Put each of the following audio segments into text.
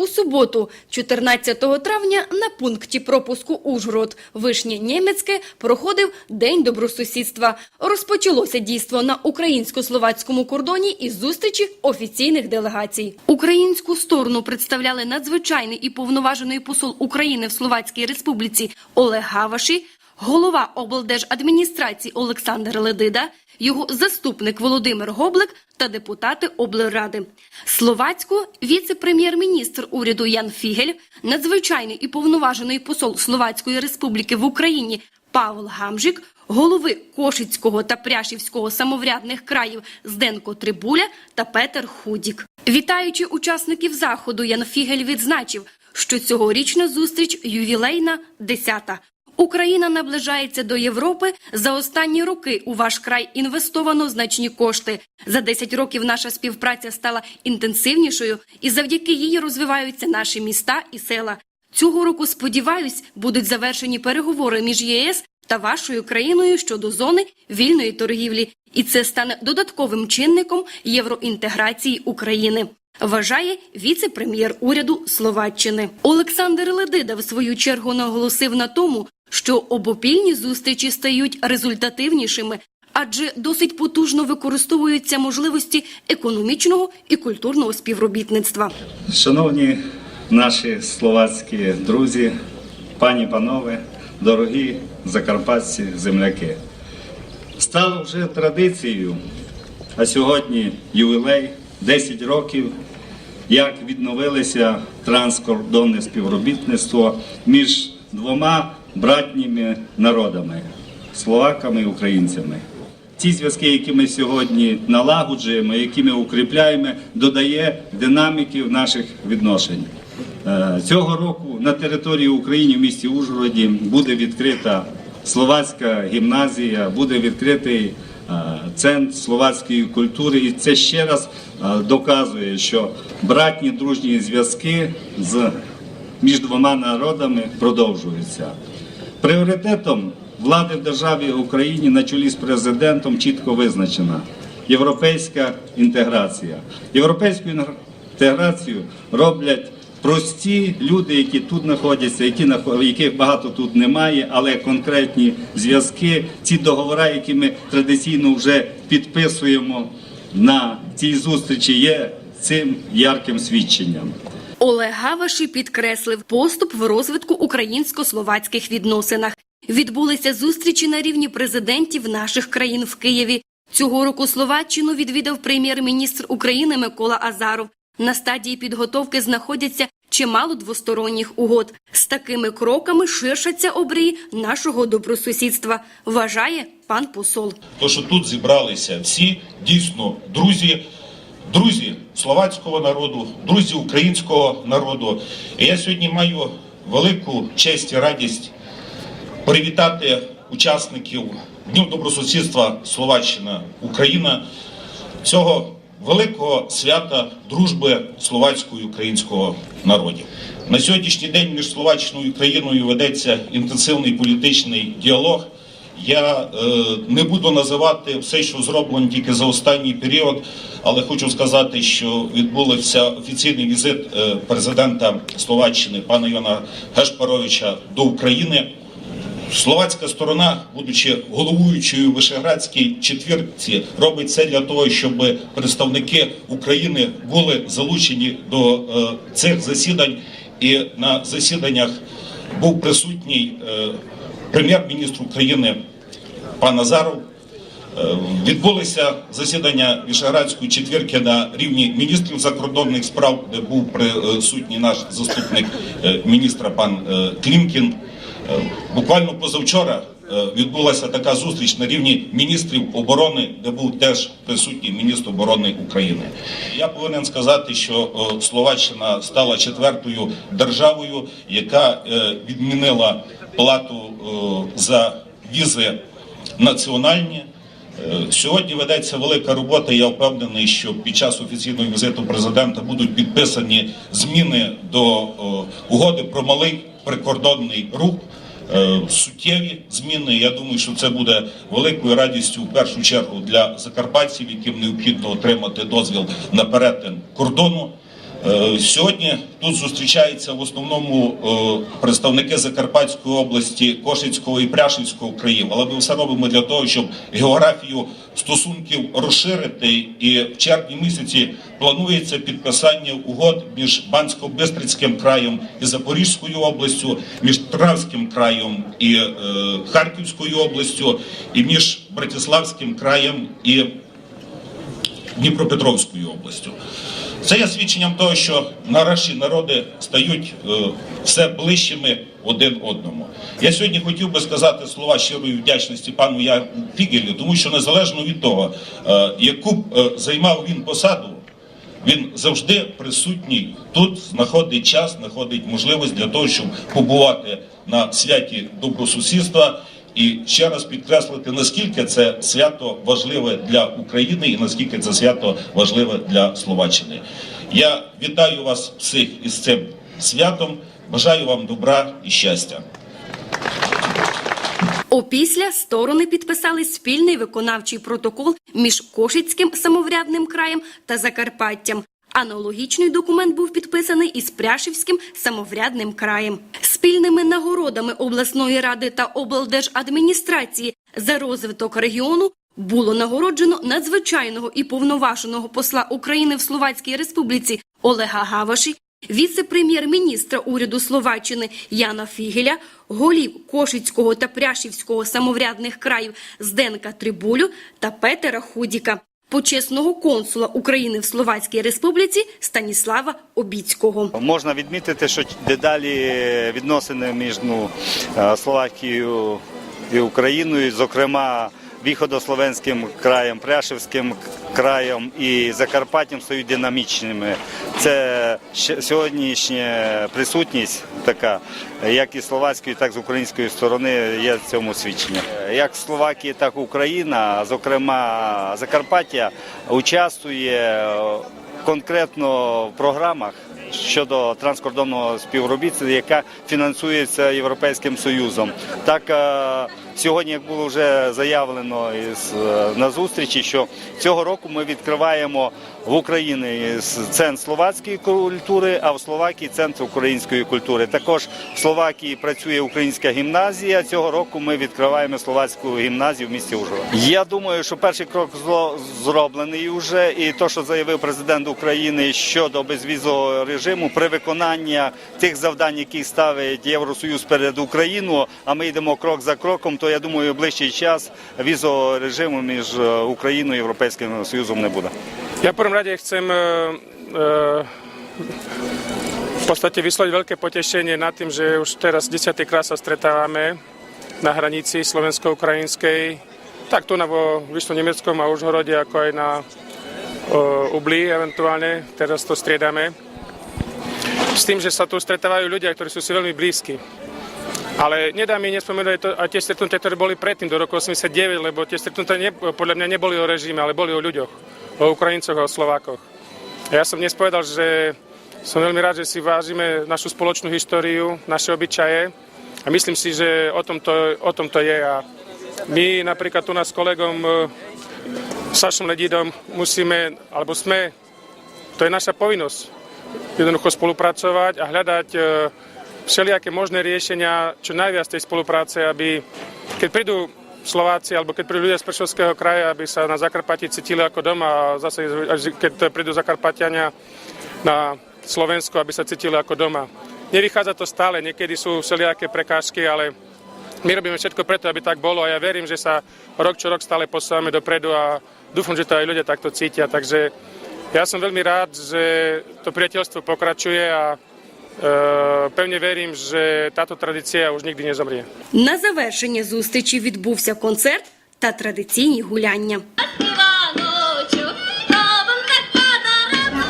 У суботу, 14 травня, на пункті пропуску Ужгород Вишнє Німецьке проходив День добросусідства. Розпочалося дійство на українсько-словацькому кордоні із зустрічі офіційних делегацій. Українську сторону представляли надзвичайний і повноважений посол України в Словацькій Республіці Олег Гаваші, голова облдержадміністрації Олександр Ледида, його заступник Володимир Гоблик та депутати облради. Словацьку віце-прем'єр-міністр уряду Ян Фігель, надзвичайний і повноважений посол Словацької Республіки в Україні Павел Гамжик, голови Кошицького та Пряшівського самоврядних країв Зденко Трибуля та Петер Худік. Вітаючи учасників заходу, Ян Фігель відзначив, що цьогорічна зустріч ювілейна десята. Україна наближається до Європи. За останні роки у ваш край інвестовано значні кошти. За 10 років наша співпраця стала інтенсивнішою, і завдяки їй розвиваються наші міста і села. Цього року, сподіваюсь, будуть завершені переговори між ЄС та вашою країною щодо зони вільної торгівлі, і це стане додатковим чинником євроінтеграції України. Вважає віце-прем'єр уряду Словаччини Олександр Ледида в свою чергу наголосив на тому, що обопільні зустрічі стають результативнішими, адже досить потужно використовуються можливості економічного і культурного співробітництва. Шановні наші словацькі друзі, пані панове, дорогі закарпатці, земляки. Стало вже традицією, а сьогодні ювілей 10 років, як відновилося транскордонне співробітництво між двома братніми народами словаками і українцями. Ті зв'язки, які ми сьогодні налагоджуємо, які ми укріпляємо, додає динаміки в наших відношень. Е, Цього року на території України в місті Ужгороді буде відкрита словацька гімназія, буде відкритий е, центр словацької культури, і це ще раз е, доказує, що братні дружні зв'язки з між двома народами продовжуються. Пріоритетом влади в державі Україні на чолі з президентом чітко визначена європейська інтеграція. Європейську інтеграцію роблять прості люди, які тут знаходяться, які яких багато тут немає, але конкретні зв'язки, ці договори, які ми традиційно вже підписуємо на цій зустрічі, є цим ярким свідченням. Олег Гаваші підкреслив поступ в розвитку українсько-словацьких відносинах. Відбулися зустрічі на рівні президентів наших країн в Києві. Цього року Словаччину відвідав прем'єр-міністр України Микола Азаров. На стадії підготовки знаходяться чимало двосторонніх угод. З такими кроками ширшаться обрії нашого добросусідства, вважає пан посол. То, що тут зібралися всі дійсно друзі, друзі словацького народу, друзі українського народу. І я сьогодні маю велику честь і радість привітати учасників Дню добросусідства Словаччина Україна цього великого свята дружби словацького і українського народів. На сьогоднішній день між Словаччиною і Україною ведеться інтенсивний політичний діалог. Я е, не буду називати все, що зроблено тільки за останній період, але хочу сказати, що відбувся офіційний візит е, президента Словаччини пана Івана Гешпаровича до України. Словацька сторона, будучи головуючою Вишеградській четвірці, робить все для того, щоб представники України були залучені до е, цих засідань. І на засіданнях був присутній прем'єр-міністр України пан Азаров. Е, Відбулися засідання Вішеградської четвірки на рівні міністрів закордонних справ, де був присутній наш заступник е, міністра пан е, Клімкін. Буквально позавчора відбулася така зустріч на рівні міністрів оборони, де був теж присутній міністр оборони України. Я повинен сказати, що Словаччина стала четвертою державою, яка відмінила плату за візи національні. Е, Сьогодні ведеться велика робота. Я впевнений, що під час офіційного візиту президента будуть підписані зміни до угоди про малий прикордонний рух. Е, Суттєві зміни. Я думаю, що це буде великою радістю в першу чергу для закарпатців, яким необхідно отримати дозвіл на перетин кордону. Е, Сьогодні тут зустрічаються в основному е, представники Закарпатської області, Кошицького і Пряшинського країв, але ми все робимо для того, щоб географію стосунків розширити. І в червні місяці планується підписання угод між Бансько-Бистрицьким краєм і Запорізькою областю, між Травським краєм і е, Харківською областю, і між Братиславським краєм і Дніпропетровською областю. Це є свідченням того, що нарешті народи стають е, все ближчими один одному. Я сьогодні хотів би сказати слова щирої вдячності пану Я Фігелю, тому що незалежно від того, е, яку б е, займав він посаду, він завжди присутній тут, знаходить час, знаходить можливість для того, щоб побувати на святі добросусідства. І ще раз підкреслити, наскільки це свято важливе для України і наскільки це свято важливе для Словаччини. Я вітаю вас всіх із цим святом. Бажаю вам добра і щастя. Опісля сторони підписали спільний виконавчий протокол між Кошицьким самоврядним краєм та Закарпаттям. Аналогічний документ був підписаний із Пряшівським самоврядним краєм. Спільними нагородами обласної ради та облдержадміністрації за розвиток регіону було нагороджено надзвичайного і повноваженого посла України в Словацькій Республіці Олега Гаваші, віце-прем'єр-міністра уряду Словаччини Яна Фігеля, голів Кошицького та Пряшівського самоврядних країв Зденка Трибулю та Петера Худіка, почесного консула України в Словацькій Республіці Станіслава Обіцького. Можна відмітити, що дедалі відносини між ну, е, Словакією і Україною, зокрема Віходословенським краєм, Пряшівським краєм і Закарпаттям стають динамічними. Це сьогоднішня присутність така, як і словацької, так і з української сторони, є в цьому свідчення. Як Словакія, так і Україна, зокрема Закарпаття, участвує е, конкретно в програмах щодо транскордонного співробітництва, яка фінансується Європейським Союзом. Так е, сьогодні, як було вже заявлено із, е, на зустрічі, що цього року ми відкриваємо в Україні центр словацької культури, а в Словакії центр української культури. Також в Словакії працює українська гімназія. Цього року ми відкриваємо словацьку гімназію в місті Ужгород. Я думаю, що перший крок зло- зроблений вже, і то, що заявив президент України щодо безвізового режиму, при виконанні тих завдань, які ставить Євросоюз перед Україною, а ми йдемо крок за кроком, то я думаю, в ближчий час візового режиму між е, Україною і Європейським Союзом не буде. E, e, veľké potešenie nad tým, že už teraz 10. krát sa stretávame na hranici slovensko-ukrajinskej, tak tu na vo Vyšlo-Nemeckom a Užhorode, ako aj na e, Ubli eventuálne, teraz to striedame. S tým, že sa tu stretávajú ľudia, ktorí sú si veľmi blízki. Ale nedá mi nespomenúť aj to- aj tie stretnutia, ktoré boli predtým, do roku 89, lebo tie stretnutia ne, podľa mňa neboli o režime, ale boli o ľuďoch, o Ukrajincoch a o Slovákoch. A ja som dnes povedal, že som veľmi rád, že si vážime našu spoločnú históriu, naše obyčaje a myslím si, že o tom to, o tom to je. A my napríklad tu nás s kolegom e, Sašom Ledídom musíme, alebo sme, to je naša povinnosť, jednoducho spolupracovať a hľadať e, všelijaké možné riešenia, čo najviac tej spolupráce, aby keď prídu Slováci alebo keď prídu ľudia z Prešovského kraja, aby sa na Zakarpati cítili ako doma a zase keď prídu Zakarpatiania na Slovensku, aby sa cítili ako doma. Nevychádza to stále, niekedy sú všelijaké prekážky, ale my robíme všetko preto, aby tak bolo a ja verím, že sa rok čo rok stále posúvame dopredu a dúfam, že to aj ľudia takto cítia. Takže ja som veľmi rád, že to priateľstvo pokračuje a e, pevne verím, že táto tradícia už nikdy nezomrie. На завершення зустрічі відбувся концерт та традиційні гуляння. Ivanoču, to vám tak podarám.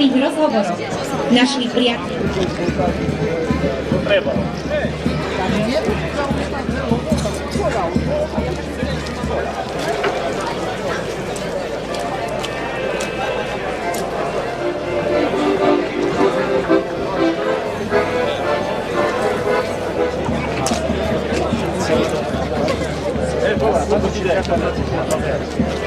naszych rozhovorov, našich priateľov. Treba. Dobra, to do widzenia.